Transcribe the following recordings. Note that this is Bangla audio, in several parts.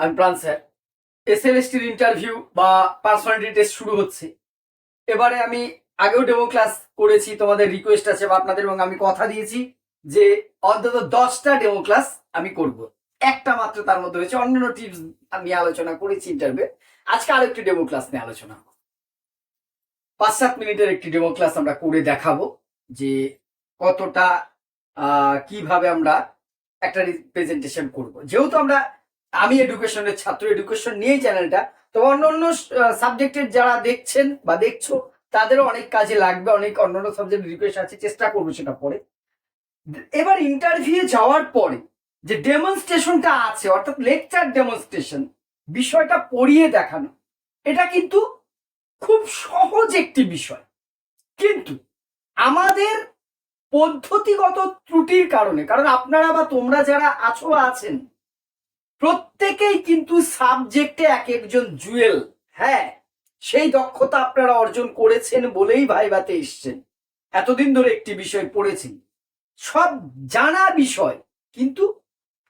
আমি প্রাণ স্যার এসএলএসটির ইন্টারভিউ বা পার্সোনালিটি টেস্ট শুরু হচ্ছে। এবারে আমি আগেও ডেমো ক্লাস করেছি, তোমাদের রিকোয়েস্ট আছে বা আপনাদের, এবং আমি কথা দিয়েছি যে অন্তত দশটা ডেমো ক্লাস আমি করব। একটা মাত্র তার মধ্যে হয়েছে অন্যান্য টিপস আমি আলোচনা করেছি ইন্টারভিউ আজকে আরও একটি ডেমো ক্লাস নিয়ে আলোচনা। পাঁচ সাত মিনিটের একটি ডেমো ক্লাস আমরা করে দেখাবো যে কতটা কীভাবে আমরা একটা প্রেজেন্টেশন করব। যেহেতু আমরা আমি এডুকেশনের ছাত্র এডুকেশন নিয়েই চ্যানেলটা তো অন্য অন্য সাবজেক্টের যারা দেখছেন বা দেখছ, তাদেরও অনেক কাজে লাগবে, অনেক অন্য অন্য সাবজেক্ট রিকোয়েস্ট আছে, চেষ্টা করব সেটা পরে। এবার ইন্টারভিউ যাওয়ার পরে যে ডেমনস্ট্রেশনটা আছে, অর্থাৎ লেকচার ডেমনস্ট্রেশন বিষয়টা পড়িয়ে দেখানো, এটা কিন্তু খুব সহজ একটি বিষয়। কিন্তু আমাদের পদ্ধতিগত ত্রুটির কারণে, কারণ আপনারা বা তোমরা যারা আছো আছেন প্রত্যেকেই কিন্তু সাবজেক্টে এক একজন জুয়েল হ্যাঁ সেই দক্ষতা আপনারা অর্জন করেছেন বলেই ভাইভাতে এসছেন। এতদিন ধরে একটি বিষয় পড়েছি। সব জানা বিষয়, কিন্তু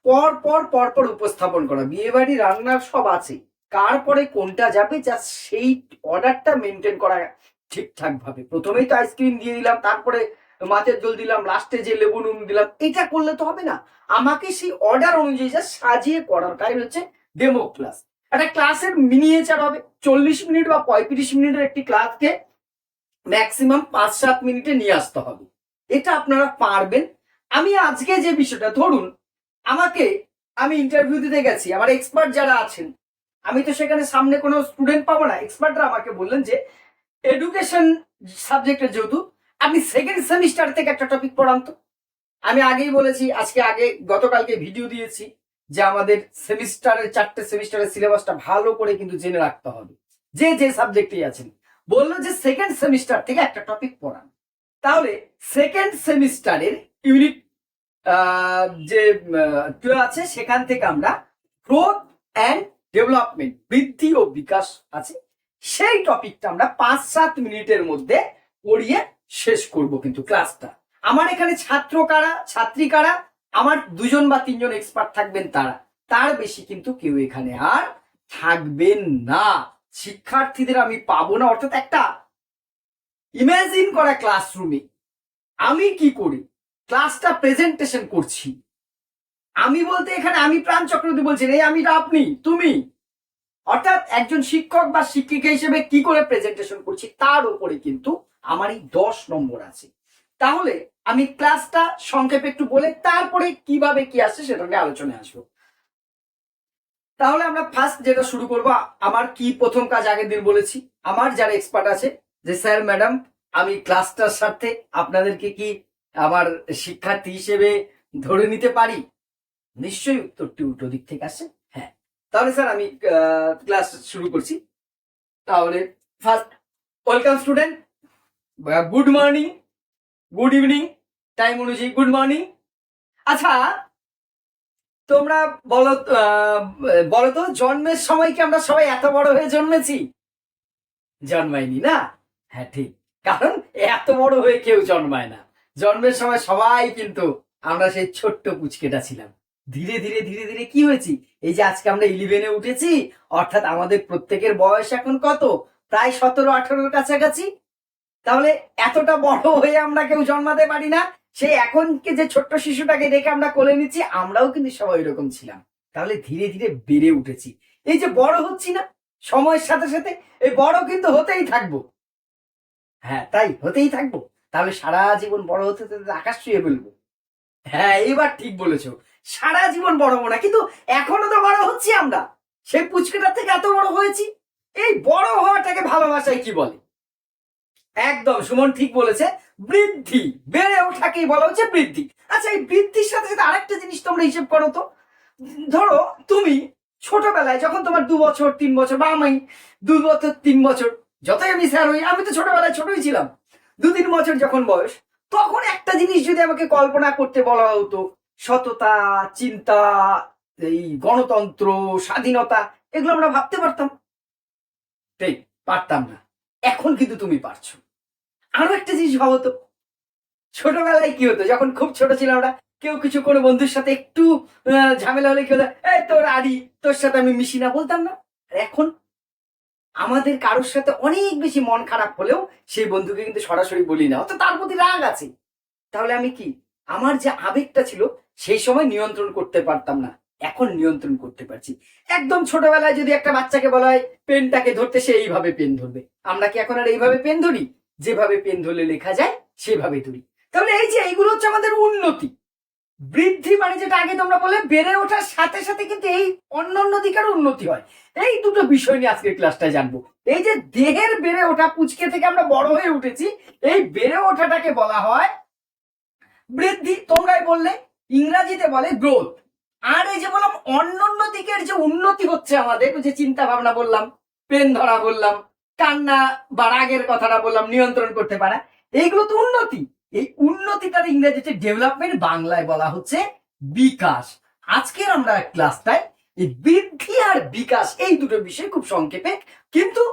পর পর পর পর উপস্থাপন করা। বিয়ে বাড়ি রান্নার সব আছে। কার পরে কোনটা যাবে যা সেই অর্ডারটা মেনটেন করা ঠিকঠাক ভাবে প্রথমেই তো আইসক্রিম দিয়ে দিলাম, তারপরে মাছের জল দিলাম লাস্টে যে লেবু নুন দিলাম, এটা করলে তো হবে না। আমাকে সেই অর্ডার অনুযায়ী যা সাজিয়ে করার তাই হচ্ছে ডেমো ক্লাস একটা ক্লাসের মিনিয়েচার হবে, চল্লিশ মিনিট বা পঁয়ত্রিশ মিনিটের একটি ক্লাসকে ম্যাক্সিমাম পাঁচ সাত মিনিটে নিয়ে আসতে হবে। এটা আপনারা পারবেন। আমি আজকে যে বিষয়টা, ধরুন, আমাকে আমি ইন্টারভিউ দিতে গেছি, আমার এক্সপার্ট যারা আছেন, আমি তো সেখানে সামনে কোনো স্টুডেন্ট পাবো না এক্সপার্টরা আমাকে বললেন যে এডুকেশন সাবজেক্টের যেহেতু আপনি সেকেন্ড সেমিস্টার থেকে একটা টপিক পড়ান তো। আমি আগেই বলেছি, আজকে আগে গতকালকে ভিডিও দিয়েছি যে আমাদের সেমিস্টারের চারটে সেমিস্টারের সিলেবাসটা ভালো করে কিন্তু জেনে রাখতে হবে। যে যে সাবজেক্টেই আছেন, বলল যে সেকেন্ড সেমিস্টার থেকে একটা টপিক পড়ান। তাহলে সেকেন্ড সেমিস্টারের ইউনিট যে টু আছে, সেখান থেকে আমরা গ্রোথ অ্যান্ড ডেভেলপমেন্ট বৃদ্ধি ও বিকাশ আছে। সেই টপিকটা আমরা পাঁচ সাত মিনিটের মধ্যে পড়িয়ে শেষ করব কিন্তু ক্লাসটা। আমার এখানে ছাত্র কারা? ছাত্রী কারা? আমার দুজন বা তিনজন এক্সপার্ট থাকবেন তারা। তার বেশি কিন্তু কেউ এখানে আর থাকবেন না। শিক্ষার্থীদের আমি পাবো না। অর্থাৎ একটা ইমাজিন করা ক্লাসরুমে আমি কি করি? ক্লাসটা প্রেজেন্টেশন করছি। আমি বলতে এখানে আমি প্রাণ চক্রবর্তী বলছি, এই আমি আপনি? তুমি? অর্থাৎ একজন শিক্ষক বা শিক্ষিকা হিসেবে কি করে প্রেজেন্টেশন করছি? তার উপরে কিন্তু আমার এই দশ নম্বর আছে। তাহলে আমি ক্লাসটা সংক্ষেপে একটু বলে তারপরে কীভাবে কি আসছে সেটা নিয়ে আলোচনায় আসব। তাহলে আমরা ফার্স্ট যেটা শুরু করব, আমার কি প্রথম কাজ আগের দিন বলেছি, আমার যারা এক্সপার্ট আছে, যে স্যার ম্যাডাম আমি ক্লাসটার সাথে আপনাদেরকে কি আমার শিক্ষার্থী হিসেবে ধরে নিতে পারি? নিশ্চয়ই উত্তরটি উল্টো দিক থেকে আসছে। হ্যাঁ। তাহলে স্যার, আমি ক্লাস শুরু করছি। তাহলে first welcome student good morning good evening time অনুযায়ী গুড মর্নিং আচ্ছা তোমরা বলো বলো তো, জন্মের সময় কি আমরা সবাই এত বড় হয়ে জন্মেছি? জন্মাইনি না? হ্যাঁ ঠিক। কারণ এত বড় হয়ে কেউ জন্মায় না। জন্মের সময় সবাই কিন্তু আমরা সেই ছোট্ট পুচকেটা ছিলাম। ধীরে ধীরে ধীরে ধীরে কি হয়েছি? এই যে আজকে আমরা ইলেভেনে উঠেছি, অর্থাৎ আমাদের প্রত্যেকের বয়স এখন কত? প্রায় সতেরো, আঠারোর কাছাকাছি। তাহলে এতটা বড় হয়ে আমরা কেউ জন্মাতে পারি না। সে এখন কি যে ছোট্ট শিশুটাকে দেখে আমরা কোলে নিচ্ছি, আমরাও কিন্তু সবাই এরকম ছিলাম। তাহলে ধীরে ধীরে বেড়ে উঠেছি। এই যে বড় হচ্ছি না, সময়ের সাথে সাথে এই বড় কিন্তু হতেই থাকব। হ্যাঁ তাই হতেই থাকব। তাহলে সারা জীবন বড় হতে হতে আকাশ ছুঁয়ে ফেলব। হ্যাঁ এবার ঠিক বলেছ। সারা জীবন বড় হব না, কিন্তু এখনও তো বড় হচ্ছি আমরা। সেই পুচকেটার থেকে এত বড় হয়েছি। এই বড় হওয়াটাকে ভালোবাসায় কি বলে? একদম, সুমন ঠিক বলেছে, বৃদ্ধি, বেড়ে ওঠাকেই বলা হচ্ছে? বৃদ্ধি। আচ্ছা এই বৃদ্ধির সাথে সাথে আরেকটা জিনিস তোমরা হিসেব করো তো। ধরো, তুমি ছোটবেলায় যখন তোমার দু বছর, তিন বছর, বা আমি দু বছর, তিন বছর, যতই আমি স্যার হই, আমি তো ছোটবেলায় ছোটই ছিলাম। দু, তিন বছর যখন বয়স, তখন একটা জিনিস যদি আমাকে কল্পনা করতে বলা হতো, সততা, চিন্তা, এই গণতন্ত্র, স্বাধীনতা, এগুলো আমরা ভাবতে পারতাম। ঠিক পারতাম না। এখন কিন্তু তুমি পারছ। আরও একটা জিনিস ভাবো তো। ছোটবেলায় কি হতো? যখন খুব ছোট ছিলাম আমরা কেউ কিছু কোনো বন্ধুর সাথে একটু ঝামেলা হলে কি বলে, এই তোর আড়ি তোর সাথে আমি মিশি না বলতাম না। আর এখন আমাদের কারোর সাথে অনেক বেশি মন খারাপ হলেও সেই বন্ধুকে কিন্তু সরাসরি বলি না। অত তার প্রতি রাগ আছে। তাহলে আমি কি? আমার যে আবেগটা ছিল সেই সময় নিয়ন্ত্রণ করতে পারতাম না। এখন নিয়ন্ত্রণ করতে পারছি। একদম ছোটবেলায় যদি একটা বাচ্চাকে বলা হয়, পেনটাকে ধরতে সে এইভাবে পেন ধরবে। আমরা কি এখন আর এইভাবে পেন ধরি? যেভাবে পেন ধরলে লেখা যায়, সেভাবে ধরি। তাহলে এই যে এইগুলো হচ্ছে আমাদের উন্নতি। বৃদ্ধি মানে যেটা আগে তোমরা বলে বেড়ে ওঠার সাথে সাথে কিন্তু এই অন্য অন্য দিকের উন্নতি হয়। এই দুটো বিষয় নিয়ে আজকের ক্লাসটায় জানব। এই যে দেহের বেড়ে ওঠা, পুচকে থেকে আমরা বড় হয়ে উঠেছি, এই বেড়ে ওঠাটাকে বলা হয় বৃদ্ধি। তোমরাই বললে, ইংরাজিতে বলে গ্রোথ আর এই যে বললাম, অন্যান্য দিকের যে উন্নতি হচ্ছে আমাদের যে চিন্তা ভাবনা বললাম পেন ধরা বললাম, কান্না বা রাগের কথাটা বললাম, নিয়ন্ত্রণ করতে পারা এইগুলো তো উন্নতি। এই উন্নতিটার ইংরেজিতে ডেভেলপমেন্ট বাংলায় বলা হচ্ছে বিকাশ। আজকের আমরা ক্লাসটায় এই বৃদ্ধি আর বিকাশ, এই দুটো বিষয় খুব সংক্ষেপে কিন্তু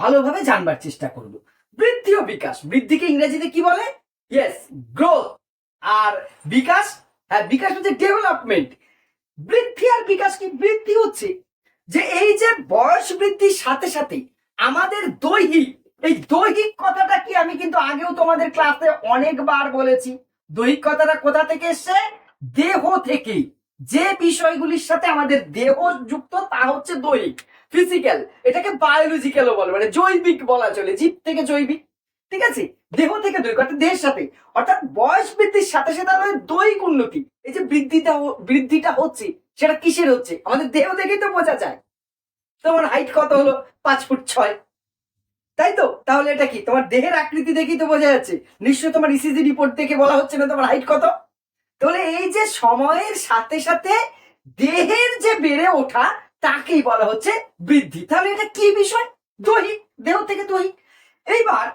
ভালোভাবে জানবার চেষ্টা করব। বৃদ্ধি ও বিকাশ। বৃদ্ধিকে ইংরেজিতে কি বলে? ইয়েস গ্রোথ আর বিকাশ হ্যাঁ বিকাশ হচ্ছে ডেভেলপমেন্ট। বৃদ্ধি আর বিকাশ কি বৃদ্ধি হচ্ছে? যে এই যে বয়স বৃদ্ধির সাথে সাথে আমাদের দৈহিক, এই দৈহিক কথাটা কি আমি কিন্তু আগেও তোমাদের ক্লাসে অনেকবার বলেছি। দৈহিক কথাটা কোথা থেকে এসছে? দেহ থেকে। যে বিষয়গুলির সাথে আমাদের দেহ যুক্ত, তা হচ্ছে দৈহিক। ফিজিক্যাল এটাকে বায়োলজিক্যালও বলে মানে জৈবিক বলা চলে, জীব থেকে জৈবিক। ঠিক আছে? দেহ থেকে দৈহিক অর্থাৎ দেহের সাথে। অর্থাৎ বয়স বৃদ্ধির সাথে সাথে আমাদের দৈহিক উন্নতি। এই যে বৃদ্ধিটা বৃদ্ধিটা হচ্ছে, সেটা কিসের হচ্ছে? আমাদের দেহ দেখেই তো বোঝা যায়। তোমার হাইট কত হলো? পাঁচ ফুট ছয়। তাই তো? তাহলে এটা কি? তোমার দেহের আকৃতি দেখেই তো বোঝা যাচ্ছে। নিশ্চয় তোমার ইসিজি রিপোর্ট দেখে বলা হচ্ছে না তোমার হাইট কত? তাহলে এই যে সময়ের সাথে সাথে দেহের যে বেড়ে ওঠা, তাকেই বলা হচ্ছে বৃদ্ধি। তাহলে এটা কি বিষয়? দৈহিক, দেহ থেকে দৈহিক। এইবার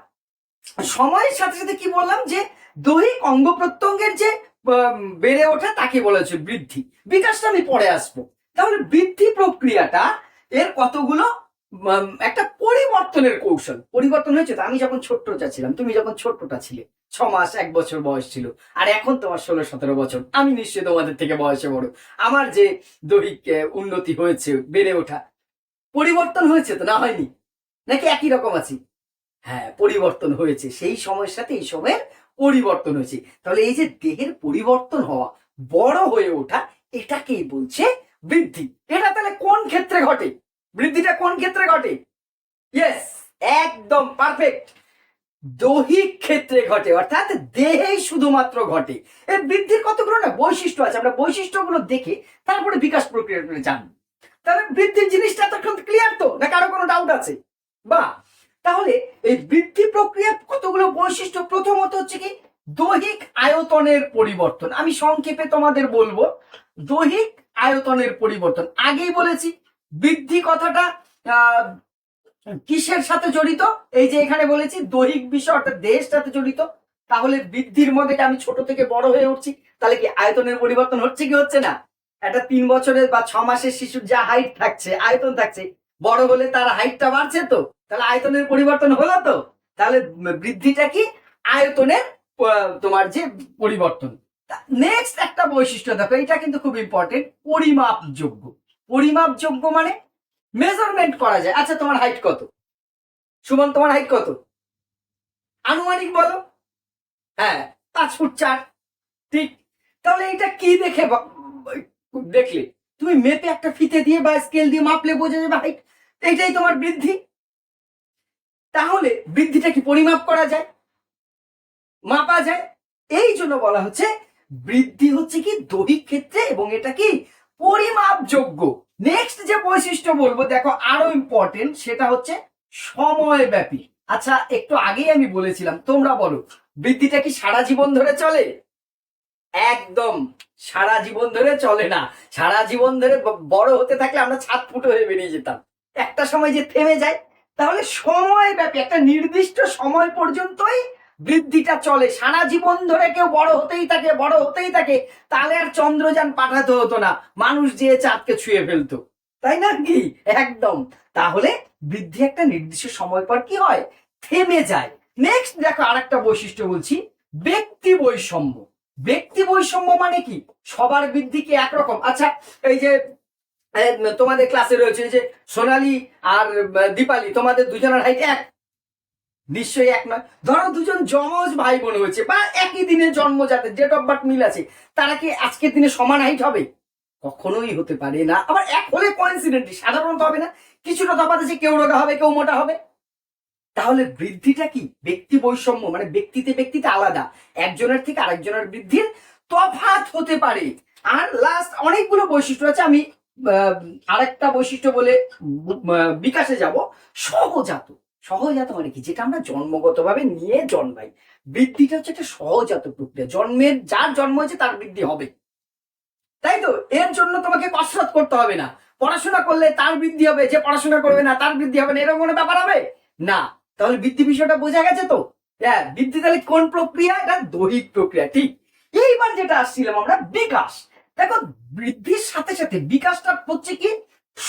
সময়ের সাথে সাথে কি বললাম যে দৈহিক অঙ্গ প্রত্যঙ্গের যে বেড়ে ওঠা তাকে বলা হচ্ছে বৃদ্ধি। বিকাশটা আমি পরে আসব। তাহলে বৃদ্ধি প্রক্রিয়াটা, এর কতগুলো একটা পরিবর্তনের কৌশল। পরিবর্তন হয়েছে তো, আমি যখন ছোট্টটা ছিলাম, তুমি যখন ছোট্টটা ছিলে, ছ মাস, এক বছর বয়স ছিল, আর এখন তোমার ষোলো, সতেরো বছর, আমি নিশ্চয়ই তোমাদের থেকে বয়সে বড়। আমার যে দৈহিক উন্নতি হয়েছে, বেড়ে ওঠা, পরিবর্তন হয়েছে তো, না হয়নি? নাকি একই রকম আছি? হ্যাঁ পরিবর্তন হয়েছে। সেই সময়ের সাথে এই সময়ের পরিবর্তন হয়েছে। তাহলে এই যে দেহের পরিবর্তন হওয়া, বড় হয়ে ওঠা, এটাকেই বলছে বৃদ্ধি। এটা তাহলে কোন ক্ষেত্রে ঘটে? বৃদ্ধিটা কোন ক্ষেত্রে ঘটে? ইয়েস একদম পারফেক্ট দৈহিক ক্ষেত্রে ঘটে, অর্থাৎ দেহেই শুধুমাত্র ঘটে। এই বৃদ্ধির কতগুলো না বৈশিষ্ট্য আছে, আমরা বৈশিষ্ট্যগুলো দেখে তারপরে বিকাশ প্রক্রিয়াটা জানব। তাহলে বৃদ্ধির জিনিসটা তখন ক্লিয়ার তো? না কারও কোনো ডাউট আছে? বা তাহলে এই বৃদ্ধি প্রক্রিয়ার কতগুলো বৈশিষ্ট্য? প্রথমত হচ্ছে কি, দৈহিক আয়তনের পরিবর্তন। আমি সংক্ষেপে তোমাদের বলব, দৈহিক আয়তনের পরিবর্তন। আগেই বলেছি, বৃদ্ধি কথাটা কিসের সাথে জড়িত? এই যে এখানে বলেছি, দৈহিক বিষয় অর্থাৎ দেহের সাথে জড়িত। তাহলে বৃদ্ধির মধ্যে আমি ছোট থেকে বড় হয়ে উঠছি, তাহলে কি আয়তনের পরিবর্তন হচ্ছে কি হচ্ছে না? একটা তিন বছরের বা ছ মাসের শিশুর যা হাইট থাকছে, আয়তন থাকছে বড় হলে তার হাইটটা বাড়ছে তো? তাহলে আয়তনের পরিবর্তন হলো তো? তাহলে বৃদ্ধিটা কি? আয়তনের তোমার যে পরিবর্তন। নেক্সট একটা বৈশিষ্ট্য, দেখো এটা কিন্তু খুব ইম্পর্টেন্ট পরিমাপযোগ্য। পরিমাপযোগ্য মানে মেজারমেন্ট করা যায়। আচ্ছা তোমার হাইট কত? সুমন, তোমার হাইট কত? আনুমানিক বলো। হ্যাঁ পাঁচ ফুট চার। ঠিক। তাহলে এটা কি দেখে দেখলে, তুমি মেপে একটা ফিতে দিয়ে বা স্কেল দিয়ে মাপলে বোঝা যাবে হাইট এইটাই তোমার বৃদ্ধি। তাহলে বৃদ্ধিটা কি পরিমাপ করা যায়? মাপা যায়। এই জন্য বলা হচ্ছে বৃদ্ধি হচ্ছে কি দৈহিক ক্ষেত্রে এবং এটা কি পরিমাপযোগ্য। নেক্সট যে বৈশিষ্ট্য বলব, দেখো আরও ইম্পর্টেন্ট সেটা হচ্ছে সময় ব্যাপী আচ্ছা একটু আগেই আমি বলেছিলাম, তোমরা বলো, বৃদ্ধিটা কি সারা জীবন ধরে চলে? একদম, সারা জীবন ধরে চলে না। সারা জীবন ধরে বড় হতে থাকলে আমরা ছাদ ফুটো হয়ে বেরিয়ে যেতাম। একটা সময় যে থেমে যায়, তাহলে সময় ব্যাপী একটা নির্দিষ্ট সময় পর্যন্তই বৃদ্ধিটা চলে। সারা জীবন ধরে কেউ বড় হতেই থাকে, বড় হতেই থাকে, তাহলে আর চন্দ্রযান পাঠাতে হতো না। মানুষ যে চাঁদকে ছুঁয়ে ফেলতো। তাই না কি? একদম। তাহলে বৃদ্ধি একটা নির্দিষ্ট সময় পর কি হয়? থেমে যায়। নেক্সট দেখো আরেকটা বৈশিষ্ট্য বলছি। ব্যক্তি বৈষম্য। ব্যক্তি বৈষম্য মানে কি? সবার বৃদ্ধি কি একরকম? আচ্ছা এই যে তোমাদের ক্লাসে রয়েছে যে সোনালি আর দীপালি, তোমাদের দুজনের হাইট এক। নিশ্চয়ই এক নয়। ধরো দুজন যমজ ভাই বোন হয়েছে, বা একই দিনে জন্ম যাতে ডেট অফ বার্থ মিল আছে, তারা কি আজকের দিনে সমান হাইট হবে? কখনোই হতে পারে না। আবার এক হলে কোইন্সিডেন্টলি সাধারণত হবে না। কিছুটা তফাৎ আছে কেউ রোগা হবে, কেউ মোটা হবে। তাহলে বৃদ্ধিটা কি? ব্যক্তি বৈষম্য মানে ব্যক্তিতে ব্যক্তিতে আলাদা। একজনের থেকে আরেকজনের বৃদ্ধির তফাৎ হতে পারে। আর লাস্ট অনেকগুলো বৈশিষ্ট্য আছে, আমি আরেকটা বৈশিষ্ট্য বলে বিকাশে যাব, সহজাত। সহজাত মানে কি? যেটা আমরা জন্মগতভাবে নিয়ে জন্মাই। বৃদ্ধিটা হচ্ছে একটা সহজাত প্রক্রিয়া। জন্মের, যার জন্ম হয়েছে তার বৃদ্ধি হবে। তাই তো? এর জন্য তোমাকে কসরত করতে হবে না। পড়াশোনা করলে তার বৃদ্ধি হবে, যে পড়াশোনা করবে না তার বৃদ্ধি হবে না। এরকম কোনো ব্যাপার হবে? না। তাহলে বৃদ্ধি বিষয়টা বোঝা গেছে তো? হ্যাঁ বৃদ্ধি তাহলে কোন প্রক্রিয়া? এটা দৈহিক প্রক্রিয়া, ঠিক? এইবার যেটা আসছিলাম আমরা বিকাশ। দেখো, বৃদ্ধির সাথে সাথে বিকাশটা হচ্ছে কি?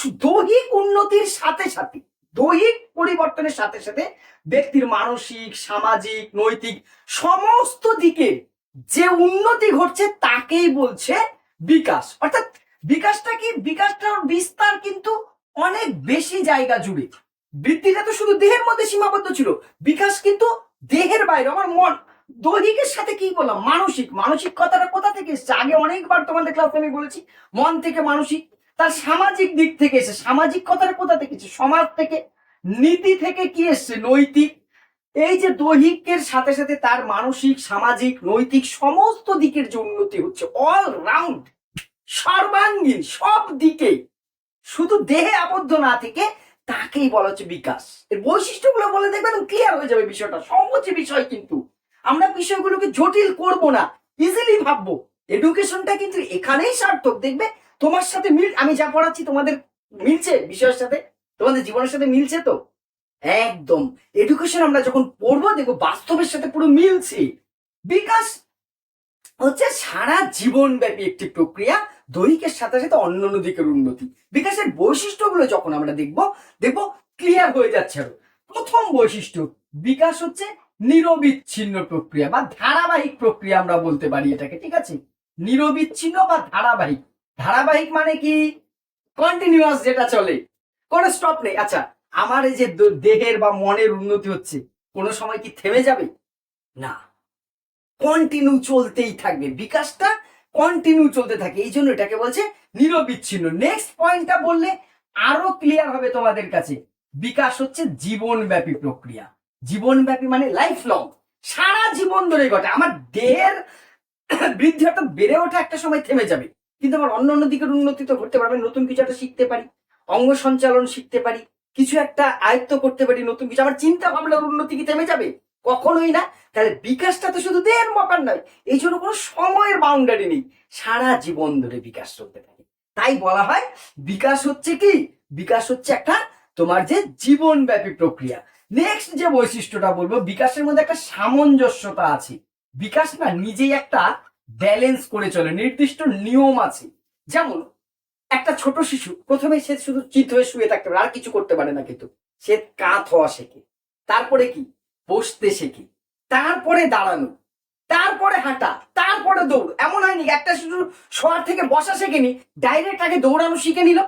দৈহিক উন্নতির সাথে সাথে, দৈহিক পরিবর্তনের সাথে সাথে ব্যক্তির মানসিক, সামাজিক, নৈতিক সমস্ত দিকে যে উন্নতি ঘটছে তাকেই বলছে বিকাশ। অর্থাৎ বিকাশটা কি? বিকাশটার বিস্তার কিন্তু অনেক বেশি জায়গা জুড়ে। বৃদ্ধিটা তো শুধু দেহের মধ্যে সীমাবদ্ধ ছিল। বিকাশ কিন্তু দেহের বাইরে, আমার মন। দৈহিকের সাথে কি বললাম মানসিক। মানসিক কথাটা কোথা থেকে এসছে? আগে অনেকবার তোমাদের ক্লাসে আমি বলেছি, মন থেকে মানসিক, তার সামাজিক দিক থেকে এসে সামাজিক কথাটা কোথা থেকে এসেছে? সমাজ থেকে, নীতি থেকে কি এসছে? নৈতিক। এই যে দৈহিকের সাথে সাথে তার মানসিক, সামাজিক, নৈতিক সমস্ত দিকের যে উন্নতি হচ্ছে অল রাউন্ড সর্বাঙ্গীন, সব দিকে, শুধু দেহে আবদ্ধ না থেকে তাকেই বলা হচ্ছে বিকাশ। এর বৈশিষ্ট্যগুলো বলে দেখবে একদম ক্লিয়ার হয়ে যাবে বিষয়টা। সহজ বিষয় কিন্তু। আমরা বিষয়গুলোকে জটিল করব না ইজিলি ভাববো। এডুকেশনটা কিন্তু এখানেই সার্থক, দেখবে? তোমার সাথে মিল, আমি যা পড়াচ্ছি তোমাদের মিলছে বিষয়ের সাথে? তোমাদের জীবনের সাথে মিলছে তো? একদম। এডুকেশন আমরা যখন পড়ব, দেখব বাস্তবের সাথে পুরো মিলছি। বিকাশ হচ্ছে সারা জীবনব্যাপী একটি প্রক্রিয়া, দৈহিকের সাথে সাথে অন্য অন্য দিকের উন্নতি। বিকাশের বৈশিষ্ট্যগুলো যখন আমরা দেখব, দেখব ক্লিয়ার হয়ে যাচ্ছে আরও। প্রথম বৈশিষ্ট্য, বিকাশ হচ্ছে নিরবিচ্ছিন্ন প্রক্রিয়া বা ধারাবাহিক প্রক্রিয়া আমরা বলতে পারি এটাকে, ঠিক আছে? নিরবিচ্ছিন্ন বা ধারাবাহিক। ধারাবাহিক মানে কি? কন্টিনিউয়াস যেটা চলে। কোনো স্টপ নেই। আচ্ছা আমার এই যে দেহের বা মনের উন্নতি হচ্ছে, কোনো সময় কি থেমে যাবে? না। কন্টিনিউ চলতেই থাকবে। বিকাশটা কন্টিনিউ চলতে থাকে। এই জন্য এটাকে বলছে নিরবিচ্ছিন্ন। নেক্সট পয়েন্টটা বললে আরও ক্লিয়ার হবে তোমাদের কাছে। বিকাশ হচ্ছে জীবনব্যাপী প্রক্রিয়া। জীবনব্যাপী মানে লাইফ লং সারা জীবন ধরে ঘটে। আমার দেহের বৃদ্ধি অর্থাৎ বেড়ে ওঠা একটা সময় থেমে যাবে। কিন্তু আমার অন্য অন্য দিকের উন্নতি তো করতে পারবে। নতুন কিছু একটা শিখতে পারি, অঙ্গ সঞ্চালন শিখতে পারি, কিছু একটা আয়ত্ত করতে পারি, নতুন কিছু। আমার চিন্তা ভাবনার উন্নতি কি থেমে যাবে? কখনোই না। তাহলে বিকাশটা তো শুধু দেহের ব্যাপার নয়, এই জন্য কোনো সময়ের বাউন্ডারি নেই। সারা জীবন ধরে বিকাশ চলতে থাকে। তাই বলা হয়, বিকাশ হচ্ছে কি? বিকাশ হচ্ছে একটা তোমার যে জীবনব্যাপী প্রক্রিয়া। নেক্সট যে বৈশিষ্ট্যটা বলব, বিকাশের মধ্যে একটা সামঞ্জস্যতা আছে। বিকাশ না নিজেই একটা ব্যালেন্স করে চলে, নির্দিষ্ট নিয়ম আছে। যেমন, একটা ছোট শিশু, প্রথমে সে শুধু চিত হয়ে শুয়ে থাকতে পারে, আর কিছু করতে পারে না কিন্তু। সে কাত হওয়া শেখে। তারপরে কি? বসতে শেখে। তারপরে দাঁড়ানো। তারপরে হাঁটা। তারপরে দৌড়। এমন হয়নি একটা শিশু শোয়ার থেকে বসা শেখেনি ডাইরেক্ট আগে দৌড়ানো শিখে নিল।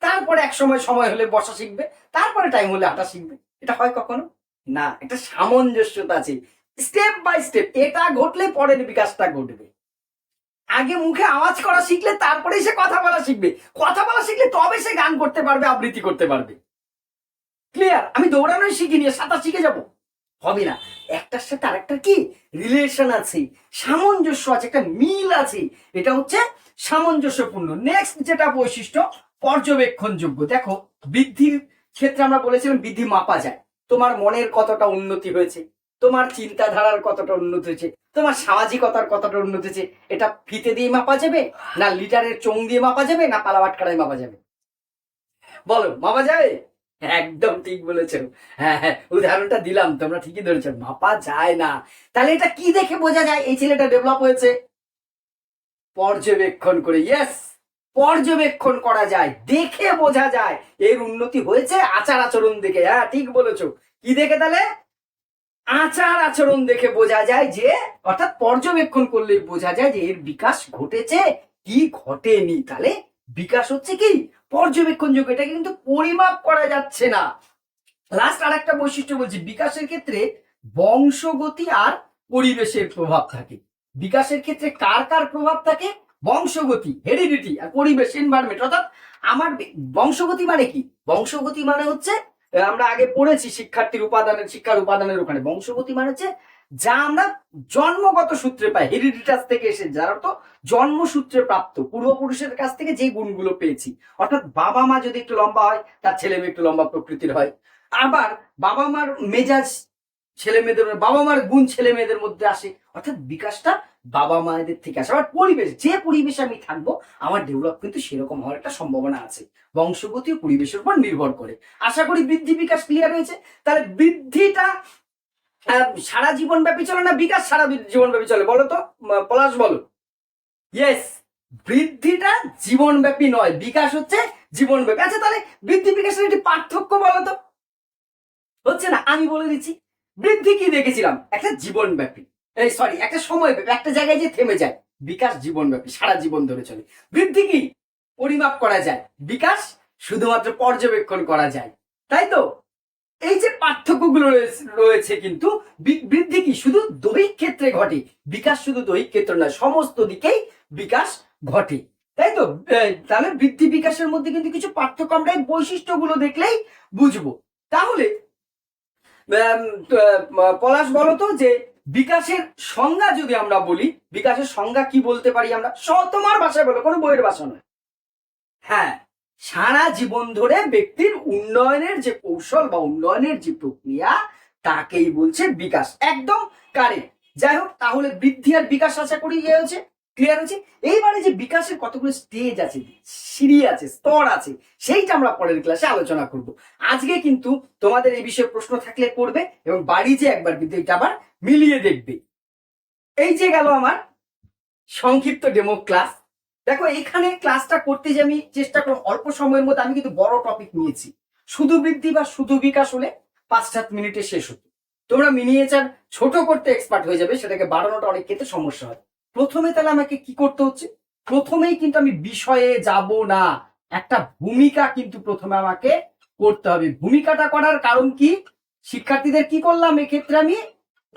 তারপরে এক সময় সময় হলে বসা শিখবে, তারপরে টাইম হলে হাঁটা শিখবে। এটা হয় কখনো? না একটা সামঞ্জস্যতা আছে। স্টেপ বাই স্টেপ এটা ঘটলে পরের বিকাশটা ঘটবে। আগে মুখে আওয়াজ করা শিখলে তারপরে সে কথা বলা শিখবে। কথা বলা শিখলে তবে সে গান করতে পারবে, আবৃত্তি করতে পারবে। ক্লিয়ার আমি দৌড়ানোই শিখিনি সাঁতার শিখে যাব। হবে না। একটার সাথে আরেকটার কি? রিলেশন আছে, সামঞ্জস্য আছে, একটা মিল আছে। এটা হচ্ছে সামঞ্জস্যপূর্ণ। নেক্সট যেটা বৈশিষ্ট্য, পর্যবেক্ষণযোগ্য। দেখো, বৃদ্ধির ক্ষেত্রে আমরা বলেছিলাম বৃদ্ধি মাপা যায়। তোমার মনের কতটা উন্নতি হয়েছে, তোমার চিন্তাধারার কতটা উন্নতি হয়েছে, তোমার সামাজিকতার কতটা উন্নতি হয়েছে, এটা ফিতে দিয়ে মাপা যাবে না লিটারের চোং দিয়ে মাপা যাবে না পালাবাটখানায় মাপা যাবে? বলো, মাপা যাবে একদম ঠিক বলেছ। হ্যাঁ হ্যাঁ উদাহরণটা দিলাম, তোমরা ঠিকই ধরেছো, মাপা যায় না। তাহলে এটা কি দেখে বোঝা যায়? এই ছেলেটা ডেভেলপ হয়েছে। পর্যবেক্ষণ করে ইয়েস পর্যবেক্ষণ করা যায়, দেখে বোঝা যায়। এর উন্নতি হয়েছে আচার আচরণ দেখে। হ্যাঁ ঠিক বলেছ। কি দেখে তাহলে? আচার আচরণ দেখে বোঝা যায় যে, অর্থাৎ পর্যবেক্ষণ করলে বোঝা যায় যে এর বিকাশ ঘটেছে। কি ঘটেনি? তাহলে বিকাশ হচ্ছে কি? পর্যবেক্ষণযোগ্য এটা কিন্তু পরিমাপ করা যাচ্ছে না। লাস্ট আর একটা বৈশিষ্ট্য বলছি, বিকাশের ক্ষেত্রে বংশগতি আর পরিবেশের প্রভাব থাকে। বিকাশের ক্ষেত্রে কার কার প্রভাব থাকে? বংশগতি হেরিডিটি আর পরিবেশ এনভায়রনমেন্ট অর্থাৎ আমার বংশগতি মানে কি? বংশগতি মানে হচ্ছে আমরা আগে পড়েছি শিক্ষার্থীর উপাদানের, শিক্ষার উপাদানের ওখানে। বংশগতি মানে হচ্ছে যা আমরা জন্মগত সূত্রে পাই হেরিডিটাস থেকে এসে যারা তো জন্মসূত্রে প্রাপ্ত, পূর্বপুরুষের কাছ থেকে যে গুণগুলো পেয়েছি। অর্থাৎ বাবা মা যদি একটু লম্বা হয়, তার ছেলে মেয়ে একটু লম্বা প্রকৃতির হয়। আবার বাবা মার মেজাজ ছেলে মেয়েদের, বাবা মার গুণ ছেলে মেয়েদের মধ্যে আসে। অর্থাৎ বিকাশটা বাবা মায়েদের থেকে আসে আমার পরিবেশ, যে পরিবেশে আমি থাকব, আমার ডেভেলপ কিন্তু সেরকম হওয়ার একটা সম্ভাবনা আছে। বংশগতি পরিবেশের উপর নির্ভর করে। আশা করি বৃদ্ধি বিকাশ ক্লিয়ার হয়েছে। তাহলে বৃদ্ধিটা সারা জীবন ব্যাপী চলে না বিকাশ সারা জীবন ব্যাপী চলে? বলো তো পলাশ বলো। ইয়েস বৃদ্ধিটা জীবনব্যাপী নয়, বিকাশ হচ্ছে জীবনব্যাপী। আচ্ছা তাহলে বৃদ্ধি বিকাশের একটি পার্থক্য বলো তো। হচ্ছে না? আমি বলে দিচ্ছি, বৃদ্ধি কি দেখেছিলাম? একটা জীবনব্যাপী। এই সরি একটা সময় একটা জায়গায় যে থেমে যায়, বিকাশ জীবনব্যাপী সারা জীবন ধরে চলে। বৃদ্ধি কি? পরিমাপ করা যায়। বিকাশ শুধুমাত্র পর্যবেক্ষণ করা যায়। তাই তো? এই যে পার্থক্যগুলো রয়েছে- কিন্তু বৃদ্ধি কি? শুধু দৈহিক ক্ষেত্রে ঘটে। বিকাশ শুধু দৈহিক ক্ষেত্র নয়, সমস্ত দিকেই বিকাশ ঘটে। তাই তো? তাহলে বৃদ্ধি বিকাশের মধ্যে কিন্তু কিছু পার্থক্য, আমরা এই বৈশিষ্ট্যগুলো দেখলেই বুঝব। তাহলে পলাশ বলো তো যে বিকাশের সংজ্ঞা যদি আমরা বলি, বিকাশের সংজ্ঞা কি বলতে পারি আমরা? তোমার ভাষায় বলো, কোনো বইয়ের ভাষা নয়। হ্যাঁ সারা জীবন ধরে ব্যক্তির উন্নয়নের যে কৌশল বা উন্নয়নের যে প্রক্রিয়া, তাকেই বলছে বিকাশ। একদম কারেক্ট যাই হোক, তাহলে বৃদ্ধি আর বিকাশ আশা করি ইয়ে ক্লিয়ার হয়েছে এইবারে যে বিকাশের কতগুলো স্টেজ আছে, সিঁড়ি আছে, স্তর আছে, সেইটা আমরা পরের ক্লাসে আলোচনা করব। আজকে কিন্তু তোমাদের এই বিষয়ে প্রশ্ন থাকলে করবে এবং বাড়ি যে একবার কিন্তু এটা আবার মিলিয়ে দেখবে। এই যে গেল আমার সংক্ষিপ্ত ডেমো ক্লাস দেখো, এখানে ক্লাসটা করতে যে আমি চেষ্টা করব, অল্প সময়ের মধ্যে আমি কিন্তু বড় টপিক নিয়েছি। শুধু বৃদ্ধি বা শুধু বিকাশ হলে পাঁচ সাত মিনিটে শেষ হতো। তোমরা মিনিয়েচার ছোট করতে এক্সপার্ট হয়ে যাবে, সেটাকে বাড়ানোটা অনেক ক্ষেত্রে সমস্যা হয় প্রথমে তাহলে আমাকে কি করতে হচ্ছে? প্রথমেই কিন্তু আমি বিষয়ে যাব না। একটা ভূমিকা কিন্তু প্রথমে আমাকে করতে হবে। ভূমিকাটা করার কারণ কি? শিক্ষার্থীদের কি করলাম? এক্ষেত্রে আমি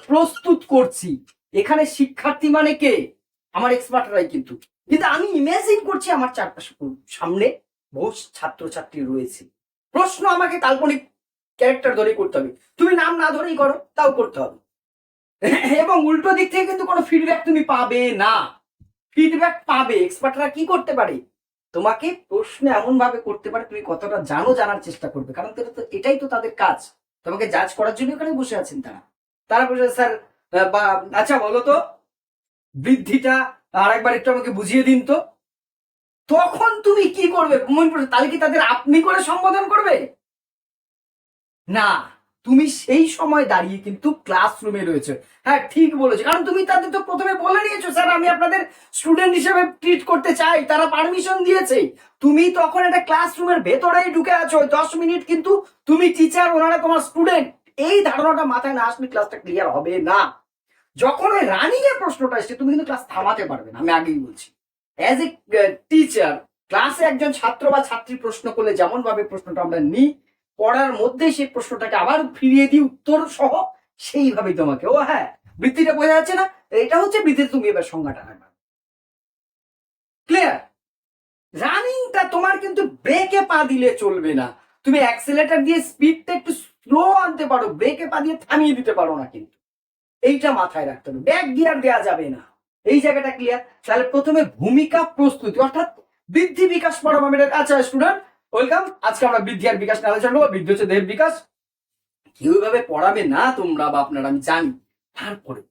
প্রস্তুত করছি। এখানে শিক্ষার্থী মানে কে? আমার এক্সপার্টরাই কিন্তু। কিন্তু আমি ইমাজিন করছি আমার চারপাশে সামনে বহু ছাত্রছাত্রী রয়েছে। প্রশ্ন আমাকে কাল্পনিক ক্যারেক্টার ধরে করতে হবে। তুমি নাম না ধরেই করো, তাও করতে হবে। এবং উল্টো দিক থেকে কিন্তু কোনো ফিডব্যাক তুমি পাবে না। ফিডব্যাক পাবে। এক্সপার্টরা কি করতে পারে? তোমাকে প্রশ্ন এমন ভাবে করতে পারে, তুমি কতটা জানো জানার চেষ্টা করবে। কারণ তো, এটাই তো তাদের কাজ। তোমাকে জাজ করার জন্য এখানে বসে আছেন তারা। তারা বসে স্যার বা আচ্ছা বলো তো। বৃদ্ধিটা আর একবার একটু আমাকে বুঝিয়ে দিন তো। তখন তুমি কি করবে? তাহলে কি তাদের আপনি করে সম্বোধন করবে? না। তুমি সেই সময় দাঁড়িয়ে কিন্তু ক্লাসরুমে রয়েছে। হ্যাঁ ঠিক বলেছ। কারণ তুমি তাদের তো প্রথমে বলে নিয়েছো, স্যার, আমি আপনাদের স্টুডেন্ট হিসেবে ট্রিট করতে চাই। তারা পারমিশন দিয়েছে। তুমি তখন একটা ক্লাসরুমের ভেতরেই ঢুকে আছো। দশ মিনিট কিন্তু তুমি টিচার ওনারা তোমার স্টুডেন্ট এই ধারণাটা মাথায় না আসলে ক্লাসটা ক্লিয়ার হবে না। যখন ওই রানিং এর প্রশ্নটা এসছে, তুমি কিন্তু ক্লাস থামাতে পারবে না, আমি আগেই বলছি। অ্যাজ এ টিচার ক্লাসে একজন ছাত্র বা ছাত্রী প্রশ্ন করলে যেমন ভাবে প্রশ্নটা আমরা নিই পড়ার মধ্যে সেই প্রশ্নটাকে আবার ফিরিয়ে দিই উত্তর সহ, সেইভাবেই তোমাকে। ও হ্যাঁ বৃত্তিটা বোঝা যাচ্ছে না? এটা হচ্ছে বৃত্তিতে তুমি এবার সংজ্ঞাটা ক্লিয়ার রানিংটা তোমার কিন্তু ব্রেকে পা দিলে চলবে না। তুমি অ্যাক্সিলেটার দিয়ে স্পিডটা একটু স্লো আনতে পারো ব্রেকে পা দিয়ে থামিয়ে দিতে পারো না কিন্তু। এইটা মাথায় রাখতে হবে। ব্যাক গিয়ার দেওয়া যাবে না। এই জায়গাটা ক্লিয়ার তাহলে প্রথমে ভূমিকা প্রস্তুতি, অর্থাৎ বৃদ্ধি বিকাশ আমি আচ্ছা স্টুডেন্ট ওয়েলকাম। আজকে আমরা বৃদ্ধি আর বিকাশ নিয়ে আলোচনা করব। বৃদ্ধি হচ্ছে দেহের বিকাশ। কেউ এভাবে পড়াবে না তোমরা বা আপনারা আমি জানি। তারপরে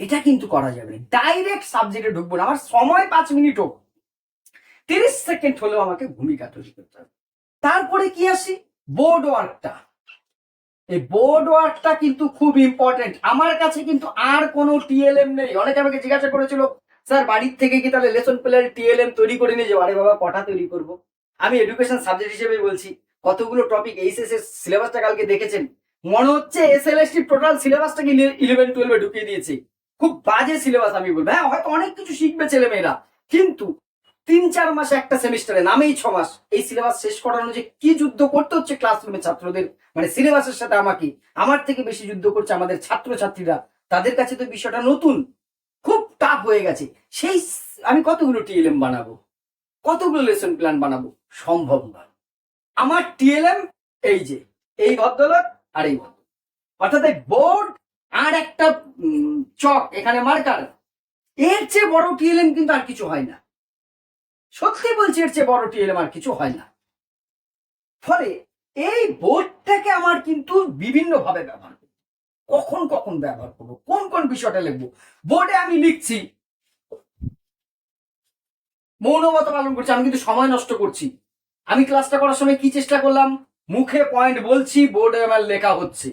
এটা কিন্তু করা যাবে না। ডাইরেক্ট সাবজেক্টে ঢুকবো না। আমার সময় পাঁচ মিনিট হোক তিরিশ সেকেন্ড হলেও আমাকে ভূমিকা তৈরি করতে হবে। তারপরে কি আসি? বোর্ড ওয়ার্কটা এই বোর্ড ওয়ার্কটা কিন্তু খুব ইম্পর্টেন্ট আমার কাছে কিন্তু আর কোনো টিএলএম নেই। অনেকে আমাকে জিজ্ঞাসা করেছিল, স্যার, বাড়ির থেকে কি তাহলে লেসন প্ল্যান টিএলএম তৈরি করে নিয়ে যাব আরে বাবা, কটা তৈরি করব? আমি এডুকেশন সাবজেক্ট হিসেবে বলছি, কতগুলো টপিক এইচএস এর সিলেবাসটা কালকে দেখেছেন? মনে হচ্ছে S L S T total সিলেবাসটাকে eleven টুয়েলভে ঢুকিয়ে দিয়েছে। খুব বাজে সিলেবাস আমি বলব। হ্যাঁ হয়তো অনেক কিছু শিখবে ছেলে মেয়েরা কিন্তু তিন, চার মাস একটা সেমিস্টারে নামেই ছ মাস, এই সিলেবাস শেষ করানো যে কি যুদ্ধ করতে হচ্ছে ক্লাসরুমে ছাত্রদের মানে সিলেবাসের সাথে আমাকে, আমার থেকে বেশি যুদ্ধ করছে আমাদের ছাত্রছাত্রীরা, তাদের কাছে তো বিষয়টা নতুন, খুব টাফ হয়ে গেছে। সেই, আমি কতগুলো টিএলএম বানাবো? কতগুলো লেসন প্ল্যান বানাবো? সম্ভব নয় আমার টিএলএম এই যে, এই ভদ্রলোক আর এই অর্থাৎ এই বোর্ড আর একটা চক এখানে মার্কার এর চেয়ে বড় টিএলএম কিন্তু আর কিছু হয় না। সত্যি বলছি, এর চেয়ে বড় টিএলএম আর কিছু হয় না। ফলে এই বোর্ডটাকে আমার কিন্তু বিভিন্ন ভাবে ব্যবহার করব। কখন কখন ব্যবহার করব? কোন কোন বিষয়টা লিখব? বোর্ডে আমি লিখছি মৌনবতা পালন করছি, আমি কিন্তু সময় নষ্ট করছি। আমি ক্লাসটা করার সময় কি চেষ্টা করলাম? মুখে পয়েন্ট বলছি বোর্ডে আমার লেখা হচ্ছে।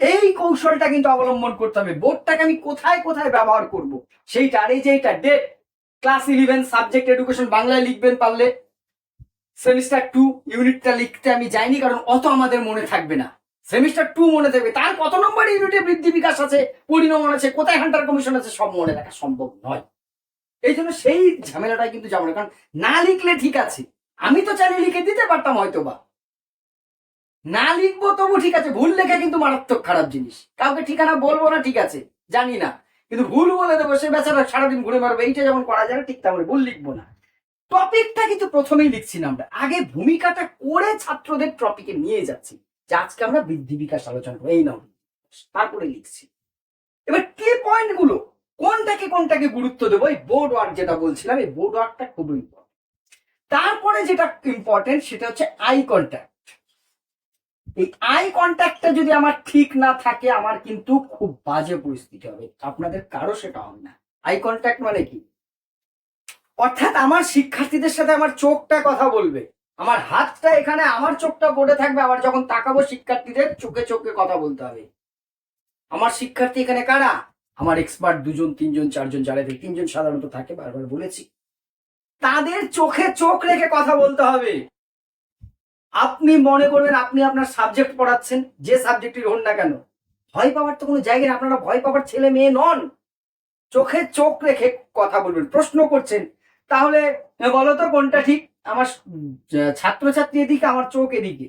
এই কৌশলটা কিন্তু অবলম্বন করতে হবে। বোর্ডটাকে আমি কোথায় কোথায় ব্যবহার করব? সেইটা এই যে এটা date class eleven subject education বাংলায় লিখবেন পারলে। সেমিস্টার টু ইউনিটটা লিখতে আমি যাইনি, কারণ অত আমাদের মনে থাকবে না। সেমিস্টার টু মনে থাকবে। তার কত নম্বর ইউনিটে বৃদ্ধি বিকাশ আছে? পরিণমন আছে। কোথায় হান্টার কমিশন আছে? সব মনে রাখা সম্ভব নয়। এই জন্য সেই ঝামেলাটাই কিন্তু যাব না, কারণ না লিখলে ঠিক আছে। আমি তো চাইলে লিখে দিতে পারতাম হয়তো বা না লিখব তবু ঠিক আছে, ভুল লেখা কিন্তু মারাত্মক খারাপ জিনিস। কাউকে ঠিকানা বলব না ঠিক আছে, জানি না। কিন্তু ভুল বলে দেবো, সে বেচারা সারাদিন ঘুরে মারবে এইটা যেমন করা যায় ঠিক তেমন ভুল লিখব না। টপিকটা কিন্তু প্রথমেই লিখছি না আমরা। আগে ভূমিকাটা করে ছাত্রদের টপিকে নিয়ে যাচ্ছি। যে আজকে আমরা বৃদ্ধি বিকাশ আলোচনা করব, এই নাও। তারপরে লিখছি। এবার কে পয়েন্টগুলো? কোনটাকে কোনটাকে গুরুত্ব দেবো? এই বোর্ড ওয়ার্ক যেটা বলছিলাম, এই বোর্ড ওয়ার্কটা খুব ইম্পর্টেন্ট তারপরে যেটা ইম্পর্টেন্ট সেটা হচ্ছে আই কন্ট্যাক্ট এই আই কন্ট্যাক্টটা যদি আমার ঠিক না থাকে, আমার কিন্তু খুব বাজে পরিস্থিতি হবে। আপনাদের কারও সেটা হবে না। আই কন্ট্যাক্ট মানে কি? অর্থাৎ আমার শিক্ষার্থীদের সাথে আমার চোখটা কথা বলবে। আমার হাতটা এখানে, আমার চোখটা পড়ে থাকবে। আবার যখন তাকাবো শিক্ষার্থীদের, চোখে চোখে কথা বলতে হবে। আমার শিক্ষার্থী এখানে কারা? আমার এক্সপার্ট দুজন, তিনজন, চারজন যারা তিনজন সাধারণত থাকে, বারবার বলেছি, তাদের চোখে চোখ রেখে কথা বলতে হবে। আপনি মনে করবেন আপনি আপনার সাবজেক্ট পড়াচ্ছেন, যে সাবজেক্টের হন না কেন, ভয় পাওয়ার তো কোনো জায়গায় আপনারা ভয় পাওয়ার ছেলে মেয়ে নন। চোখে চোখ রেখে কথা বলবেন, প্রশ্ন করছেন, তাহলে বলো তো কোনটা ঠিক? আমার ছাত্রছাত্রী এদিকে, আমার চোখ এদিকে।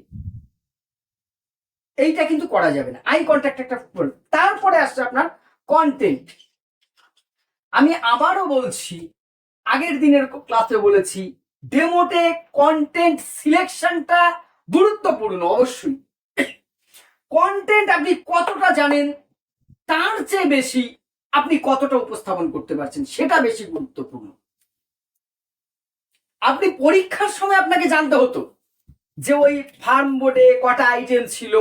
এইটা কিন্তু করা যাবে না। আই কন্ট্যাক্ট একটা, তারপরে আসছে আপনার কন্টেন্ট আমি আবারও বলছি, আগের দিনের ক্লাসে বলেছি ডেমোতে কন্টেন্ট সিলেকশনটা গুরুত্বপূর্ণ, অবশ্যই। কন্টেন্ট আপনি কতটা জানেন, তার চেয়ে বেশি আপনি কতটা উপস্থাপন করতে পারছেন, সেটা বেশি গুরুত্বপূর্ণ। আপনি পরীক্ষার সময় আপনাকে জানতে হতো যে ওই ফার্ম বোর্ডে কটা আইটেম ছিল,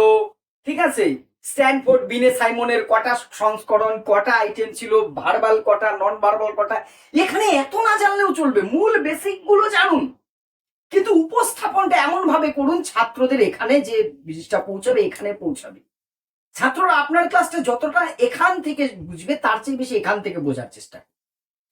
ঠিক আছে? স্ট্যানফোর্ড বিনে সাইমনের কটা সংস্করণ, কটা আইটেম ছিল? ভার্বাল কটা নন ভার্বাল কটা? এখানে এত না জানলেও চলবে। মূল বেসিকগুলো জানুন। কিন্তু উপস্থাপনটা এমন ভাবে করুন, ছাত্রদের এখানে যে জিনিসটা পৌঁছাবে, এখানে পৌঁছাবে। ছাত্ররা আপনার ক্লাসটা যতটা এখান থেকে বুঝবে, তার চেয়ে বেশি এখান থেকে বোঝার চেষ্টা।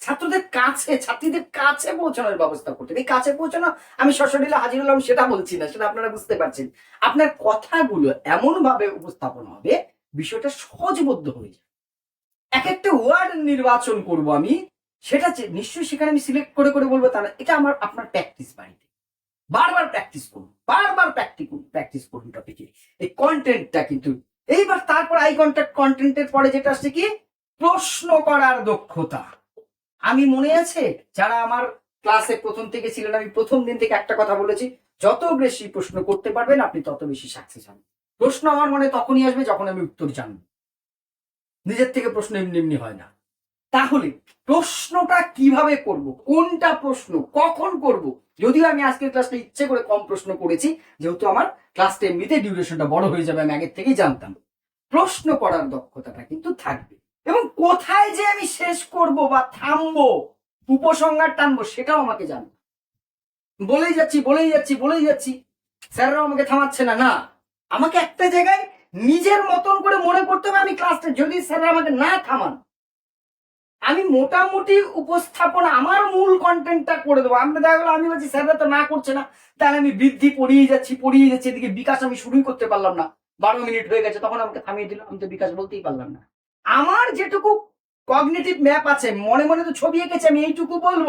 ছাত্রদের কাছে, ছাত্রীদের কাছে পৌঁছানোর ব্যবস্থা করতে। এই কাছে পৌঁছানো আমি সশরীরে হাজির হলাম সেটা বলছি না, সেটা আপনারা বুঝতে পারছেন। আপনার কথাগুলো এমন ভাবে উপস্থাপন হবে, বিষয়টা সহজবদ্ধ হয়ে যাবে। এক একটা ওয়ার্ড নির্বাচন করব আমি, সেটা নিশ্চয়ই সেখানে আমি সিলেক্ট করে করে বলব তা না, এটা আমার, আপনার প্র্যাকটিস বাড়িতে। বারবার প্র্যাকটিস করুন, বারবার প্র্যাকটিস প্র্যাকটিস করুন টপিকে এই কন্টেন্টটা কিন্তু, এইবার তারপর আই কন্ট্যাক্ট কন্টেন্টের পরে যেটা আসছে কি? প্রশ্ন করার দক্ষতা। আমি মনে আছে? যারা আমার ক্লাসে প্রথম থেকে ছিলেন, আমি প্রথম দিন থেকে একটা কথা বলেছি, যত বেশি প্রশ্ন করতে পারবেন, আপনি তত বেশি সাকসেস হবেন। প্রশ্ন আমার মনে তখনই আসবে যখন আমি উত্তর জানব। নিজের থেকে প্রশ্ন এমনি এমনি হয় না। তাহলে, প্রশ্নটা কীভাবে করব? কোনটা প্রশ্ন? কখন করব? যদিও আমি আজকের ক্লাসটা ইচ্ছে করে কম প্রশ্ন করেছি, যেহেতু আমার ক্লাসটা এমনিতে ডিউরেশনটা বড় হয়ে যাবে, আমি আগের থেকেই জানতাম। প্রশ্ন করার দক্ষতাটা কিন্তু থাকবে। এবং কোথায় যে আমি শেষ করব বা থামবো, উপসংহার টানবো, সেটাও আমাকে জানবে বলেই যাচ্ছি বলেই যাচ্ছি বলেই যাচ্ছি। স্যাররাও আমাকে থামাচ্ছে না না। আমাকে একটা জায়গায় নিজের মতন করে মনে করতে হবে আমি ক্লাসটা যদি স্যাররা আমাকে না থামান। আমি মোটামুটি উপস্থাপন, আমার মূল কন্টেন্টটা করে দেবো। আমরা দেখা গেলো, আমি বলছি, স্যাররা তো না করছে না। তাহলে আমি বৃদ্ধি পড়িয়ে যাচ্ছি পড়িয়ে যাচ্ছি, এদিকে বিকাশ আমি শুরুই করতে পারলাম না। বারো মিনিট হয়ে গেছে, তখন আমাকে থামিয়ে দিল, আমি তো বিকাশ বলতেই পারলাম না। আমার যেটুকু কগনিটিভ ম্যাপ আছে, মনে মনে তো ছবি এঁকেছে, আমি এইটুকু বলব।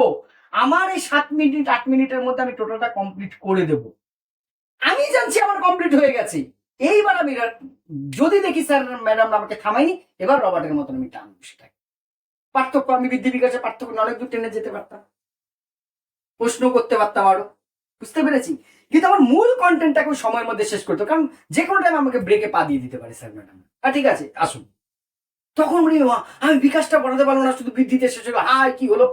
আমার এই সাত মিনিট, আট মিনিটের মধ্যে আমি টোটালটা কমপ্লিট করে দেব। আমি জানছি আমার কমপ্লিট হয়ে গেছে। এইবার আমি যদি দেখি স্যার ম্যাডাম আমাকে থামাইনি এবার রবার্টের মতন আমি টানবো সেটাকে পার্থক্য আমি বৃদ্ধি বিকাশের পার্থক্য অনেক দূর টেনে যেতে পারতাম। প্রশ্ন করতে পারতাম আরও। বুঝতে পেরেছি? কিন্তু আমার মূল কন্টেন্টটাকে সময়ের মধ্যে শেষ করতো কারণ যে কোনো টাইম আমাকে ব্রেকে পা দিয়ে দিতে পারে স্যার ম্যাডাম ঠিক আছে, আসুন। তখন উনি "মা, আমি বিকাশটা পড়াতে পারব না শুধু বৃদ্ধিতে শেষ হলো হাই কি হলো?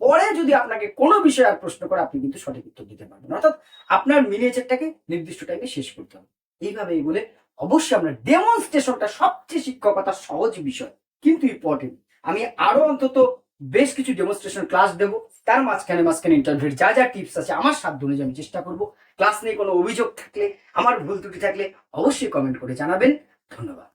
পরে যদি আপনাকে কোনো বিষয়ে আর প্রশ্ন করে আপনি কিন্তু সঠিক উত্তর দিতে পারবেন। অর্থাৎ আপনার মিনিয়েচারটাকে নির্দিষ্ট টাইমে শেষ করতে হবে। এইভাবে বলে অবশ্যই আপনার ডেমনস্ট্রেশনটা সবচেয়ে শিক্ষকতার সহজ বিষয় কিন্তু ইম্পর্টেন্ট আমি আরও অন্তত বেশ কিছু ডেমনস্ট্রেশন ক্লাস দেবো। তার মাঝখানে মাঝখানে ইন্টারভিউর যা যা টিপস আছে আমার সাধ্য অনুযায়ী আমি চেষ্টা করব। ক্লাস নিয়ে কোনো অভিযোগ থাকলে আমার ভুল ত্রুটি থাকলে অবশ্যই কমেন্ট করে জানাবেন। ধন্যবাদ।